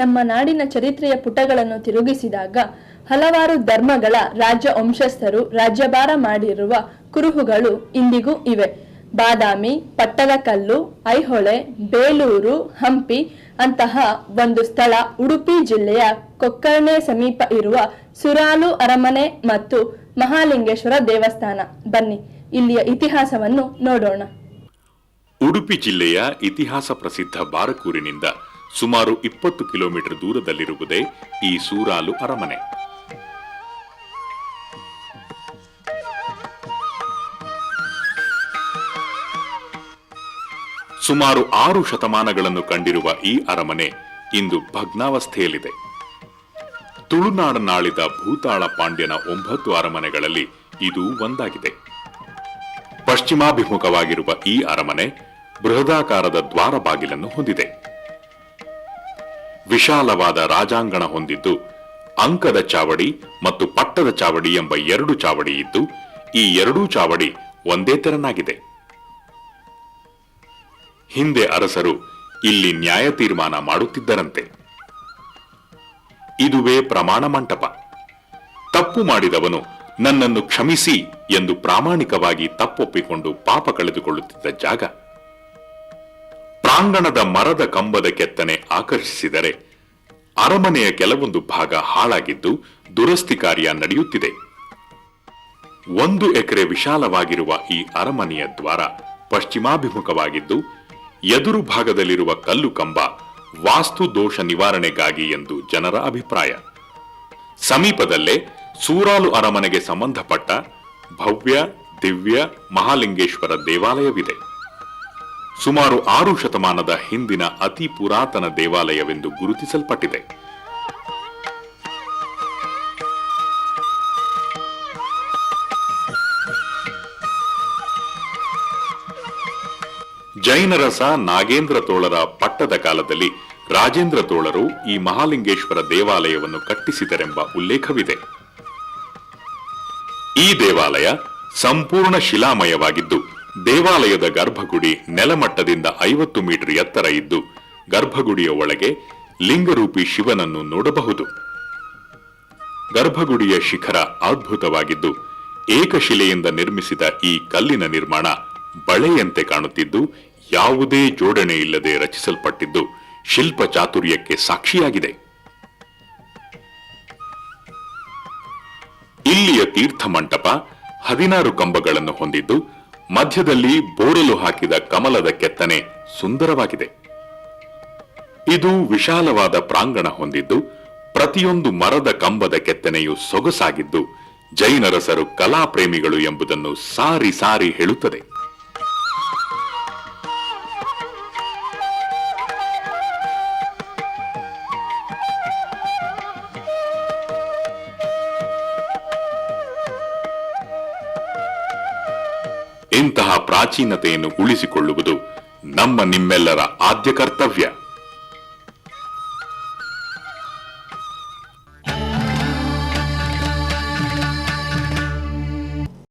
ನಮ್ಮ ನಾಡಿನ ಚರಿತ್ರೆಯ ಪುಟಗಳನ್ನು ತಿರುಗಿಸಿದಾಗ ಹಲವಾರು ಧರ್ಮಗಳ ರಾಜ್ಯ ವಂಶಸ್ಥರು ರಾಜ್ಯಭಾರ ಮಾಡಿರುವ ಕುರುಹುಗಳು ಇಂದಿಗೂ ಇವೆ. ಬಾದಾಮಿ ಪಟ್ಟದಕಲ್ಲು ಐಹೊಳೆ, ಬೇಲೂರು, ಹಂಪಿ ಅಂತಹ ಒಂದು ಸ್ಥಳ ಉಡುಪಿ ಜಿಲ್ಲೆಯ ಕೊಕ್ಕರ್ಣೆ ಸಮೀಪ ಇರುವ ಸುರಾಲು ಅರಮನೆ ಮತ್ತು ಮಹಾಲಿಂಗೇಶ್ವರ ದೇವಸ್ಥಾನ. ಬನ್ನಿ, ಇಲ್ಲಿಯ ಇತಿಹಾಸವನ್ನು ನೋಡೋಣ. ಉಡುಪಿ ಜಿಲ್ಲೆಯ ಇತಿಹಾಸ ಪ್ರಸಿದ್ಧ ಬಾರಕೂರಿನಿಂದ ಸುಮಾರು ಇಪ್ಪತ್ತು ಕಿಲೋಮೀಟರ್ ದೂರದಲ್ಲಿರುವುದೇ ಈ ಸೂರಾಲು ಅರಮನೆ. ಸುಮಾರು ಆರು ಶತಮಾನಗಳನ್ನು ಕಂಡಿರುವ ಈ ಅರಮನೆ ಇಂದು ಭಗ್ನಾವಸ್ಥೆಯಲ್ಲಿದೆ. ತುಳುನಾಡನಾಳಿದ ಭೂತಾಳ ಪಾಂಡ್ಯನ ಒಂಬತ್ತು ಅರಮನೆಗಳಲ್ಲಿ ಇದು ಒಂದಾಗಿದೆ. ಪಶ್ಚಿಮಾಭಿಮುಖವಾಗಿರುವ ಈ ಅರಮನೆ ಬೃಹದಾಕಾರದ ದ್ವಾರ ಬಾಗಿಲನ್ನು ಹೊಂದಿದೆ. ವಿಶಾಲವಾದ ರಾಜಾಂಗಣ ಹೊಂದಿದ್ದು, ಅಂಕದ ಚಾವಡಿ ಮತ್ತು ಪಟ್ಟದ ಚಾವಡಿ ಎಂಬ ಎರಡು ಚಾವಡಿ ಇದ್ದು, ಈ ಎರಡೂ ಚಾವಡಿ ಒಂದೇ ತೆರನಾಗಿದೆ. ಹಿಂದೆ ಅರಸರು ಇಲ್ಲಿ ನ್ಯಾಯ ತೀರ್ಮಾನ ಮಾಡುತ್ತಿದ್ದರಂತೆ. ಇದುವೇ ಪ್ರಮಾಣ ಮಂಟಪ. ತಪ್ಪು ಮಾಡಿದವನು ನನ್ನನ್ನು ಕ್ಷಮಿಸಿ ಎಂದು ಪ್ರಾಮಾಣಿಕವಾಗಿ ತಪ್ಪೊಪ್ಪಿಕೊಂಡು ಪಾಪ ಕಳೆದುಕೊಳ್ಳುತ್ತಿದ್ದ ಜಾಗ. ಪ್ರಾಂಗಣದ ಮರದ ಕಂಬದ ಕೆತ್ತನೆ ಆಕರ್ಷಿಸಿದರೆ ಅರಮನೆಯ ಕೆಲವೊಂದು ಭಾಗ ಹಾಳಾಗಿದ್ದು ದುರಸ್ತಿ ಕಾರ್ಯ ನಡೆಯುತ್ತಿದೆ. ಒಂದು ಎಕರೆ ವಿಶಾಲವಾಗಿರುವ ಈ ಅರಮನೆಯ ದ್ವಾರ ಪಶ್ಚಿಮಾಭಿಮುಖವಾಗಿದ್ದು, ಎದುರು ಭಾಗದಲ್ಲಿರುವ ಕಲ್ಲು ಕಂಬ ವಾಸ್ತು ದೋಷ ನಿವಾರಣೆಗಾಗಿ ಎಂದು ಜನರ ಅಭಿಪ್ರಾಯ. ಸಮೀಪದಲ್ಲೇ ಸೂರಾಲು ಅರಮನೆಗೆ ಸಂಬಂಧಪಟ್ಟ ಭವ್ಯ, ದಿವ್ಯ ಮಹಾಲಿಂಗೇಶ್ವರ ದೇವಾಲಯವಿದೆ. ಸುಮಾರು ಆರು ಶತಮಾನದ ಹಿಂದಿನ ಅತಿ ಪುರಾತನ ದೇವಾಲಯವೆಂದು ಗುರುತಿಸಲ್ಪಟ್ಟಿದೆ. ಜೈನರಸ ನಾಗೇಂದ್ರ ತೋಳರ ಪಟ್ಟದ ಕಾಲದಲ್ಲಿ ರಾಜೇಂದ್ರ ತೋಳರು ಈ ಮಹಾಲಿಂಗೇಶ್ವರ ದೇವಾಲಯವನ್ನು ಕಟ್ಟಿಸಿದರೆಂಬ ಉಲ್ಲೇಖವಿದೆ. ಈ ದೇವಾಲಯ ಸಂಪೂರ್ಣ ಶಿಲಾಮಯವಾಗಿದ್ದು ದೇವಾಲಯದ ಗರ್ಭಗುಡಿ ನೆಲಮಟ್ಟದಿಂದ ಐವತ್ತು ಮೀಟರ್ ಎತ್ತರ ಇದ್ದು, ಗರ್ಭಗುಡಿಯ ಒಳಗೆ ಲಿಂಗರೂಪಿ ಶಿವನನ್ನು ನೋಡಬಹುದು. ಗರ್ಭಗುಡಿಯ ಶಿಖರ ಅದ್ಭುತವಾಗಿದ್ದು, ಏಕಶಿಲೆಯಿಂದ ನಿರ್ಮಿಸಿದ ಈ ಕಲ್ಲಿನ ನಿರ್ಮಾಣ ಬಳೆಯಂತೆ ಕಾಣುತ್ತಿದ್ದು, ಯಾವುದೇ ಜೋಡಣೆ ಇಲ್ಲದೆ ರಚಿಸಲ್ಪಟ್ಟಿದ್ದು ಶಿಲ್ಪ ಚಾತುರ್ಯಕ್ಕೆ ಸಾಕ್ಷಿಯಾಗಿದೆ. ಇಲ್ಲಿಯ ತೀರ್ಥ ಮಂಟಪ ಹದಿನಾರು ಕಂಬಗಳನ್ನು ಹೊಂದಿದ್ದು ಮಧ್ಯದಲ್ಲಿ ಬೋರಲು ಹಾಕಿದ ಕಮಲದ ಕೆತ್ತನೆ ಸುಂದರವಾಗಿದೆ. ಇದು ವಿಶಾಲವಾದ ಪ್ರಾಂಗಣ ಹೊಂದಿದ್ದು, ಪ್ರತಿಯೊಂದು ಮರದ ಕಂಬದ ಕೆತ್ತನೆಯು ಸೊಗಸಾಗಿದ್ದು, ಜೈನರಸರು ಕಲಾಪ್ರೇಮಿಗಳು ಎಂಬುದನ್ನು ಸಾರಿ ಸಾರಿ ಹೇಳುತ್ತದೆ. ಇಂತಹ ಪ್ರಾಚೀನತೆಯನ್ನು ಉಳಿಸಿಕೊಳ್ಳುವುದು ನಮ್ಮ ನಿಮ್ಮೆಲ್ಲರ ಆದ್ಯ ಕರ್ತವ್ಯ.